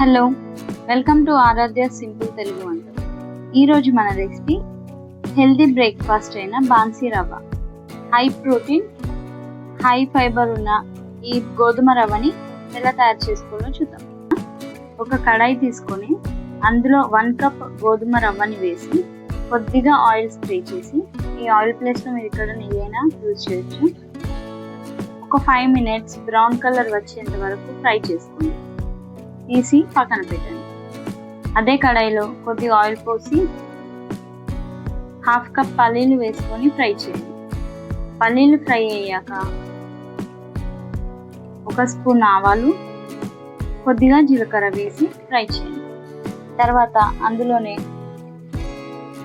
Hello welcome to Aaradhya simple Telugu వంట. ఈరోజు మన రెసిపీ హెల్దీ బ్రేక్ఫాస్ట్ అయిన బాన్సీ రవ్వ. హై ప్రోటీన్ హై ఫైబర్ ఉన్న ఈ గోధుమ రవ్వని ఎలా తయారు చేసుకోవాలో చూద్దాం. ఒక కడాయి తీసుకొని అందులో వన్ కప్ గోధుమ రవ్వని వేసి కొద్దిగా ఆయిల్ స్ప్రే చేసి ఈ ఆయిల్ ప్లేస్లో మీరు ఇక్కడ నెయ్యైనా యూజ్ చేయొచ్చు. ఒక ఫైవ్ మినిట్స్ బ్రౌన్ కలర్ వచ్చేంత వరకు ఫ్రై చేసుకోండి. తీసి పక్కన పెట్టండి. అదే కడాయిలో కొద్దిగా ఆయిల్ పోసి హాఫ్ కప్ పల్లీలు వేసుకొని ఫ్రై చేయండి. పల్లీలు ఫ్రై అయ్యాక ఒక స్పూన్ ఆవాలు కొద్దిగా జీలకర్ర వేసి ఫ్రై చేయండి. తర్వాత అందులోనే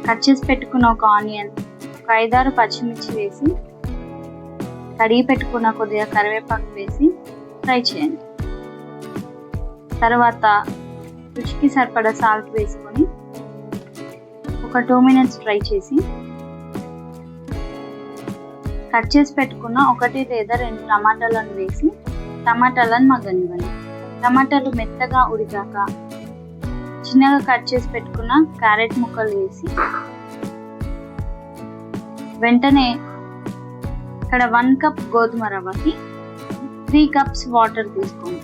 కట్ చేసి పెట్టుకున్న ఒక ఆనియన్ ఒక ఐదారు పచ్చిమిర్చి వేసి కడిగి పెట్టుకున్న కొద్దిగా కరివేపాకు వేసి ఫ్రై చేయండి. తర్వాత రుచికి సరిపడా సాల్ట్ వేసుకొని ఒక టూ మినిట్స్ ఫ్రై చేసి కట్ చేసి పెట్టుకున్న ఒకటి లేదా రెండు టమాటాలను వేసి టమాటాలను మగ్గనివ్వండి. టమాటాలు మెత్తగా ఉడికాక చిన్నగా కట్ చేసి పెట్టుకున్న క్యారెట్ ముక్కలు వేసి వెంటనే ఇక్కడ వన్ కప్ గోధుమ రవ్వకి త్రీ కప్స్ వాటర్ తీసుకోండి.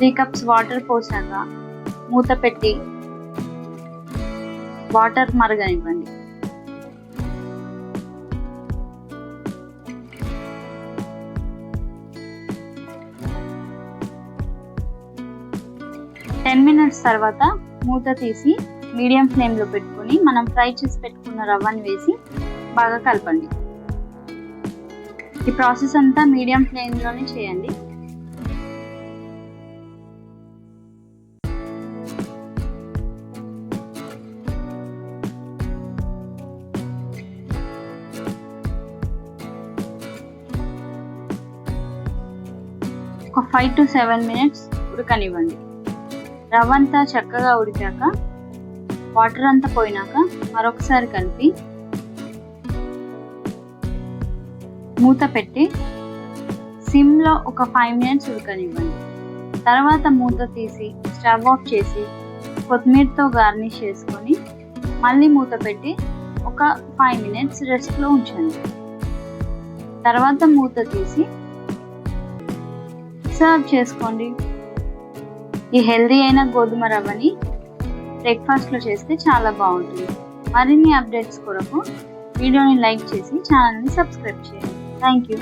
త్రీ కప్స్ వాటర్ పోసాక మూత పెట్టి వాటర్ మరగనివ్వండి. టెన్ మినిట్స్ తర్వాత మూత తీసి మీడియం ఫ్లేమ్లో పెట్టుకుని మనం ఫ్రై చేసి పెట్టుకున్న రవ్వని వేసి బాగా కలపండి. ఈ ప్రాసెస్ అంతా మీడియం ఫ్లేమ్లోనే చేయండి. ఒక ఫైవ్ టు సెవెన్ మినిట్స్ ఉడకనివ్వండి. రవ్వ అంతా చక్కగా ఉడికాక వాటర్ అంతా పోయినాక మరొకసారి కలిపి మూత పెట్టి సిమ్లో ఒక ఫైవ్ మినిట్స్ ఉడకనివ్వండి. తర్వాత మూత తీసి స్టవ్ ఆఫ్ చేసి కొత్తిమీరతో గార్నిష్ చేసుకొని మళ్ళీ మూత పెట్టి ఒక ఫైవ్ మినిట్స్ రెస్ట్లో ఉంచండి. తర్వాత మూత తీసి సర్వ్ చేసుకోండి. ఈ హెల్దీ అయిన గోధుమ రవ్వని బ్రేక్ఫాస్ట్లో చేస్తే చాలా బాగుంటుంది. మరిన్ని అప్డేట్స్ కొరకు వీడియోని లైక్ చేసి ఛానల్ని సబ్స్క్రైబ్ చేయండి. Thank you.